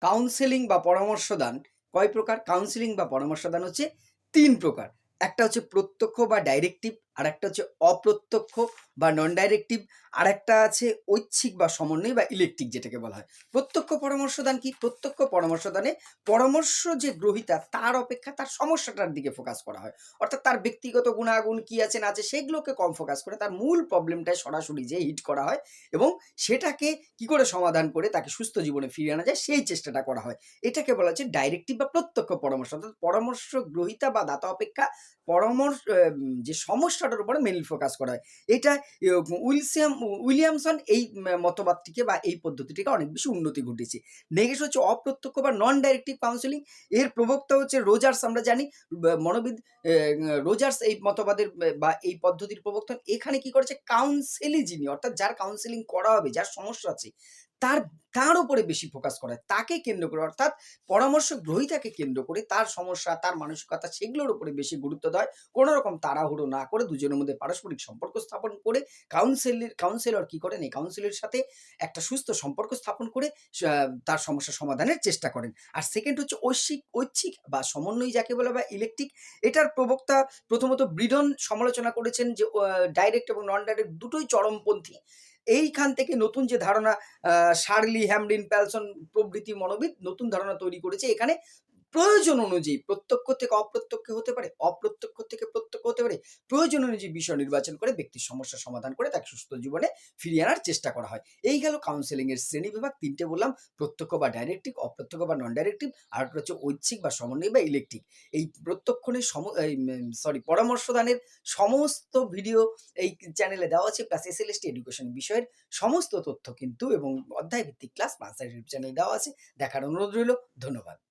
Counselling বা পরামর্শদান কয় প্রকার? কাউন্সেলিং বা পরামর্শদান হচ্ছে তিন প্রকার। একটা হচ্ছে প্রত্যক্ষ বা ডাইরেক্টিভ, আরেকটা হচ্ছে অপ্রত্যক্ষ বা নন ডাইরেক্টিভ, আর একটা আছে ঐচ্ছিক বা সমন্বয় বা ইলেকট্রিক যেটাকে বলা হয়। প্রত্যক্ষ পরামর্শদান কি? প্রত্যক্ষ পরামর্শদানে পরামর্শ যে গ্রহীতা তার অপেক্ষা তার সমস্যাটার দিকে ফোকাস করা হয়। অর্থাৎ তার ব্যক্তিগত গুণাগুণ কি আছে না আছে সেগুলোকে কম ফোকাস করে তার মূল প্রবলেমটায় সরাসরি যে হিট করা হয় এবং সেটাকে কি করে সমাধান করে তাকে সুস্থ জীবনে ফিরিয়ে আনা যায় সেই চেষ্টাটা করা হয়। এটাকে বলা হচ্ছে ডাইরেক্টিভ বা প্রত্যক্ষ পরামর্শ। অর্থাৎ পরামর্শ গ্রহীতা বা দাতা অপেক্ষা পরামর্শ যে যে সমস্যাটার উপরে মেইনলি ফোকাস করা হয়। এটা উইলসিয়াম উইলিয়ামসন এই মতবাদটিকে বা এই পদ্ধতিটিকে অনেক বেশি উন্নতি ঘটিয়েছে। নেক্সট হচ্ছে অপ্রত্যক্ষ বা নন ডাইরেক্টিভ কাউন্সেলিং এর প্রবক্তা হচ্ছে রোজার্স আমরা জানি মনোবিদ রোজার্স এই মতবাদের বা এই পদ্ধতির প্রবর্তন। এখানে কি করেছে কাউন্সেলি যিনি অর্থাৎ যার কাউন্সেলিং করা হবে, যার সমস্যা আছে তার তার উপরে বেশি ফোকাস করে তাকে কেন্দ্র করে অর্থাৎ পরামর্শ গ্রহীতাকে কেন্দ্র করে তার সমস্যা, তার মানসিকতা সেগুলোর উপরে বেশি গুরুত্ব দেয়। কোন রকম তাড়াহুড়ো না করে দুজনের মধ্যে পারস্পরিক সম্পর্ক স্থাপন করে কাউন্সেলির কাউন্সিলর কি করেন এই কাউন্সিলের সাথে একটা সুস্থ সম্পর্ক স্থাপন করে তার সমস্যা সমাধানের চেষ্টা করেন। আর সেকেন্ড হচ্ছে ঐশ্বিক ঐচ্ছিক বা সমন্বয়ী যাকে বলে বা ইলেকট্রিক এটার প্রবক্তা প্রথমত ব্রিডন সমালোচনা করেছেন যে ডাইরেক্ট এবং নন ডাইরেক্ট দুটোই চরমপন্থী। এইখান থেকে নতুন যে ধারণা শার্লি, হ্যামলিন, প্যালসন প্রভৃতি মনোবিদ নতুন ধারণা তৈরি করেছে। এখানে প্রয়োজন অনুযায়ী প্রত্যক্ষ থেকে অপ্রত্যক্ষ হতে পারে, অপ্রত্যক্ষ থেকে প্রত্যক্ষ হতে পারে। প্রয়োজন অনুযায়ী বিষয় নির্বাচন করে ব্যক্তির সমস্যার সমাধান করে তাকে সুস্থ জীবনে ফিরিয়ে আনার চেষ্টা করা হয়। এই গেল কাউন্সেলিং এর শ্রেণীবিভাগ ৩ টে বললাম প্রত্যক্ষ বা ডাইরেক্টিভ, অপ্রত্যক্ষ বা নন ডাইরেক্টিভ আরেকটা হচ্ছে ঐচ্ছিক বা সমন্বয় বা ইলেকট্রিক। এই প্রত্যক্ষণের সম সরি পরামর্শদানের সমস্ত ভিডিও এই চ্যানেলে দেওয়া আছে প্লাস এসএলএসটি এডুকেশন বিষয়ের সমস্ত তথ্য কিন্তু এবং অধ্যায় ভিত্তিক ক্লাস পাঁচটা ইউটিউব চ্যানেলে দেওয়া আছে। দেখার অনুরোধ রইল। ধন্যবাদ।